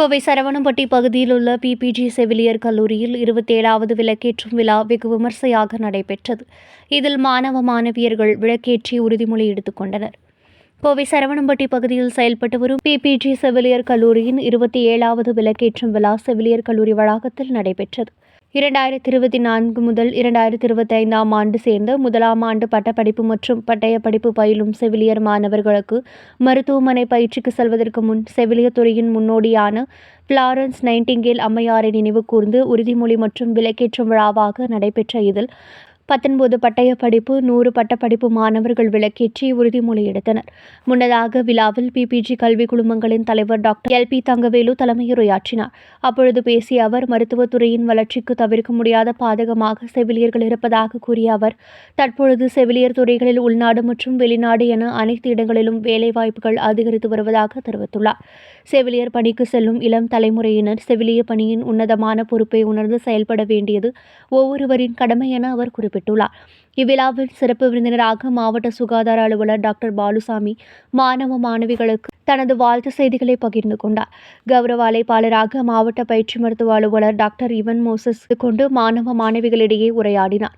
கோவை சரவணம்பட்டி பகுதியில் உள்ள பிபிஜி செவிலியர் கல்லூரியில் இருபத்தேழாவது விளக்கேற்றும் விழா வெகு விமர்சையாக நடைபெற்றது. இதில் மாணவ மாணவியர்கள் விளக்கேற்றி உறுதிமொழி எடுத்துக்கொண்டனர் கோவை சரவணம்பட்டி பகுதியில் செயல்பட்டு வரும் பிபிஜி செவிலியர் கல்லூரியின் இருபத்தி ஏழாவது விளக்கேற்றும் விழா செவிலியர் கல்லூரி வளாகத்தில் நடைபெற்றது. இரண்டாயிரத்தி இருபத்தி நான்கு முதல் இரண்டாயிரத்தி இருபத்தி ஐந்தாம் ஆண்டு சேர்ந்த முதலாம் ஆண்டு பட்டப்படிப்பு மற்றும் பட்டயப்படிப்பு பயிலும் செவிலியர் மாணவர்களுக்கு மருத்துவமனை பயிற்சிக்கு செல்வதற்கு முன் செவிலியர் துறையின் முன்னோடியான பிளாரன்ஸ் நைன்டிங்கேல் அம்மையாரை நினைவு கூர்ந்து உறுதிமொழி மற்றும் விலக்கேற்றும் விழாவாக நடைபெற்ற இதில் பத்தொன்பது பட்டய படிப்பு நூறு பட்டப்படிப்பு மாணவர்கள் விளக்கேற்றி உறுதிமொழி எடுத்தனர். முன்னதாக விழாவில் பிபிஜி கல்வி குழுமங்களின் தலைவர் டாக்டர் எல் பி தங்கவேலு தலைமையுரையாற்றினார். அப்பொழுது பேசிய அவர் மருத்துவத்துறையின் வளர்ச்சிக்கு தவிர்க்க முடியாத பாதகமாக செவிலியர்கள் இருப்பதாக கூறிய அவர் தற்பொழுது செவிலியர் துறைகளில் உள்நாடு மற்றும் வெளிநாடு என அனைத்து இடங்களிலும் வேலைவாய்ப்புகள் அதிகரித்து வருவதாக தெரிவித்துள்ளார். செவிலியர் பணிக்கு செல்லும் இளம் தலைமுறையினர் செவிலிய பணியின் உன்னதமான பொறுப்பை உணர்ந்து செயல்பட வேண்டியது ஒவ்வொருவரின் கடமை என அவர் குறிப்பிட்டுள்ளார் இவ்விழாவில் சிறப்பு விருந்தினராக மாவட்ட சுகாதார அலுவலர் டாக்டர் பாலுசாமி மாணவ மாணவிகளுக்கு தனது வாழ்த்து செய்திகளை பகிர்ந்து கொண்டார். கௌரவ அழைப்பாளராக மாவட்ட பயிற்சி மருத்துவ அலுவலர் டாக்டர் இவன் மோசஸ் கொண்டு மாணவ மாணவிகளிடையே உரையாடினார்.